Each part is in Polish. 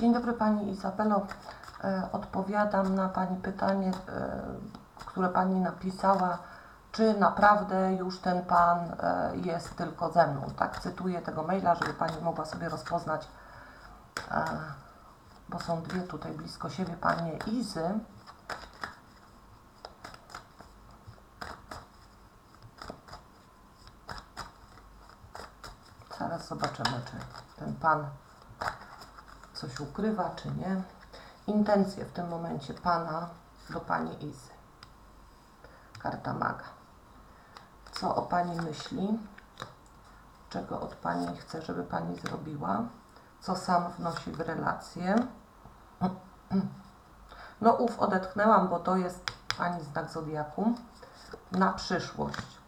Dzień dobry Pani Izabelo. E, Odpowiadam na Pani pytanie, e, które Pani napisała. Czy naprawdę już ten Pan e, jest tylko ze mną? Tak, cytuję tego maila, żeby Pani mogła sobie rozpoznać, bo są dwie tutaj blisko siebie Panie Izy. Zaraz zobaczymy, czy ten Pan coś ukrywa, czy nie. Intencje w tym momencie Pana do Pani Izy. Karta Maga. Co o Pani myśli? Czego od Pani chce, żeby Pani zrobiła? Co sam wnosi w relację? No ów odetchnęłam, bo to jest Pani znak Zodiaku. Na przyszłość.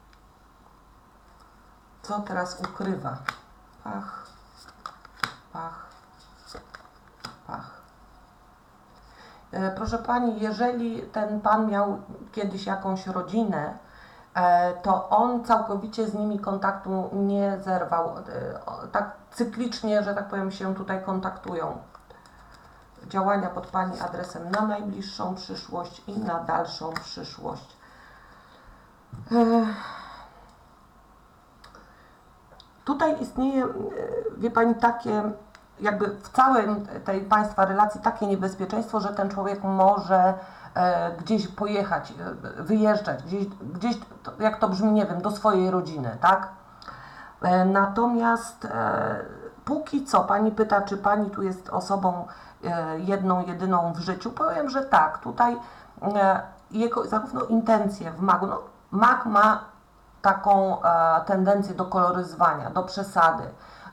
Co teraz ukrywa? Pach, pach, pach. E, Proszę Pani, jeżeli ten Pan miał kiedyś jakąś rodzinę, e, to on całkowicie z nimi kontaktu nie zerwał. E, Tak cyklicznie, że tak powiem, się tutaj kontaktują. Działania pod Pani adresem na najbliższą przyszłość i na dalszą przyszłość. Tutaj istnieje, wie Pani, takie jakby w całym tej Państwa relacji takie niebezpieczeństwo, że ten człowiek może e, gdzieś pojechać, e, wyjeżdżać, gdzieś, gdzieś jak to brzmi, nie wiem, do swojej rodziny, tak? E, natomiast póki co Pani pyta, czy Pani tu jest osobą jedną, jedyną w życiu, powiem, że tak. Tutaj jego zarówno intencje w magu, no mag ma taką tendencję do koloryzowania, do przesady,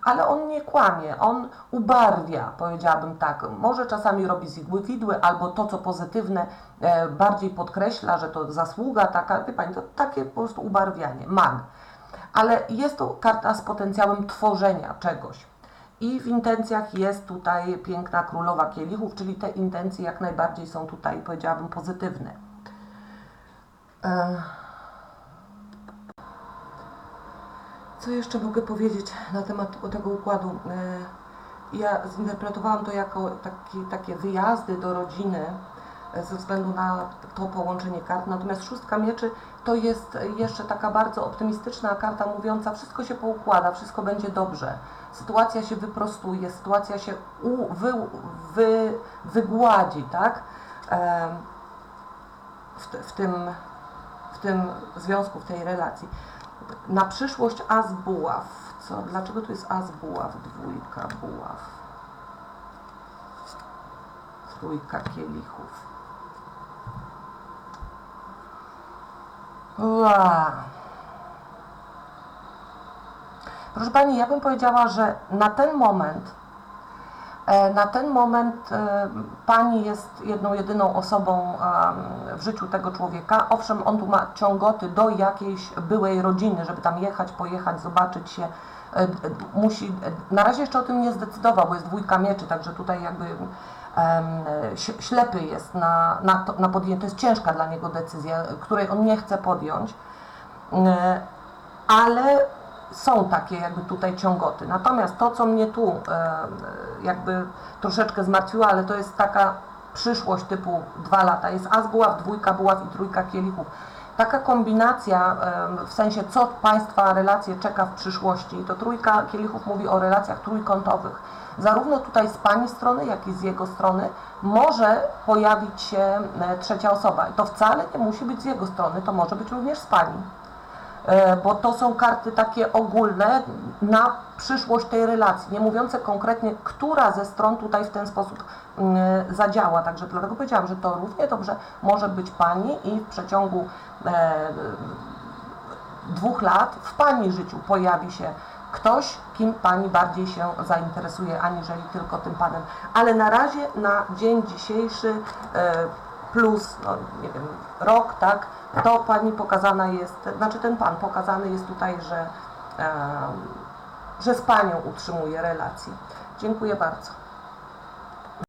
ale on nie kłamie, on ubarwia, powiedziałabym tak. Może czasami robi z igły widły, albo to, co pozytywne, e, bardziej podkreśla, że to zasługa taka, wie Pani, to takie po prostu ubarwianie, mag. Ale jest to karta z potencjałem tworzenia czegoś. I w intencjach jest tutaj piękna królowa kielichów, czyli te intencje jak najbardziej są tutaj, powiedziałabym, pozytywne. E, Co jeszcze mogę powiedzieć na temat tego układu? E, Ja zinterpretowałam to jako taki, takie wyjazdy do rodziny e, ze względu na to połączenie kart. Natomiast szóstka mieczy to jest jeszcze taka bardzo optymistyczna karta mówiąca, wszystko się poukłada, wszystko będzie dobrze. Sytuacja się wyprostuje, sytuacja się u, wy, wy, wygładzi, tak? E, w, w, tym, w tym związku, w tej relacji. Na przyszłość as buław. Co? Dlaczego tu jest as buław? Dwójka buław. Trójka kielichów. Ua. Proszę Pani, ja bym powiedziała, że na ten moment Na ten moment e, Pani jest jedną, jedyną osobą w życiu tego człowieka. Owszem, on tu ma ciągoty do jakiejś byłej rodziny, żeby tam jechać, pojechać, zobaczyć się. E, Musi, e, na razie jeszcze o tym nie zdecydował, bo jest dwójka mieczy, także tutaj jakby ślepy jest na, na, to, na podjęcie. To jest ciężka dla niego decyzja, której on nie chce podjąć. E, ale są takie jakby tutaj ciągoty. Natomiast to, co mnie tu jakby troszeczkę zmartwiło, ale to jest taka przyszłość typu dwa lata, jest as buław, dwójka buław i trójka kielichów. Taka kombinacja, w sensie co Państwa relacje czeka w przyszłości, to trójka kielichów mówi o relacjach trójkątowych. Zarówno tutaj z Pani strony, jak i z jego strony może pojawić się e, trzecia osoba. I to wcale nie musi być z jego strony, to może być również z Pani. E, bo to są karty takie ogólne na przyszłość tej relacji, nie mówiące konkretnie, która ze stron tutaj w ten sposób mm, zadziała. Także dlatego powiedziałam, że to równie dobrze może być Pani i w przeciągu e, dwóch lat w Pani życiu pojawi się ktoś, kim Pani bardziej się zainteresuje, aniżeli tylko tym Panem. Ale na razie, na dzień dzisiejszy, e, plus, no nie wiem, rok, tak, to Pani pokazana jest, znaczy ten Pan pokazany jest tutaj, że, że z Panią utrzymuje relację. Dziękuję bardzo.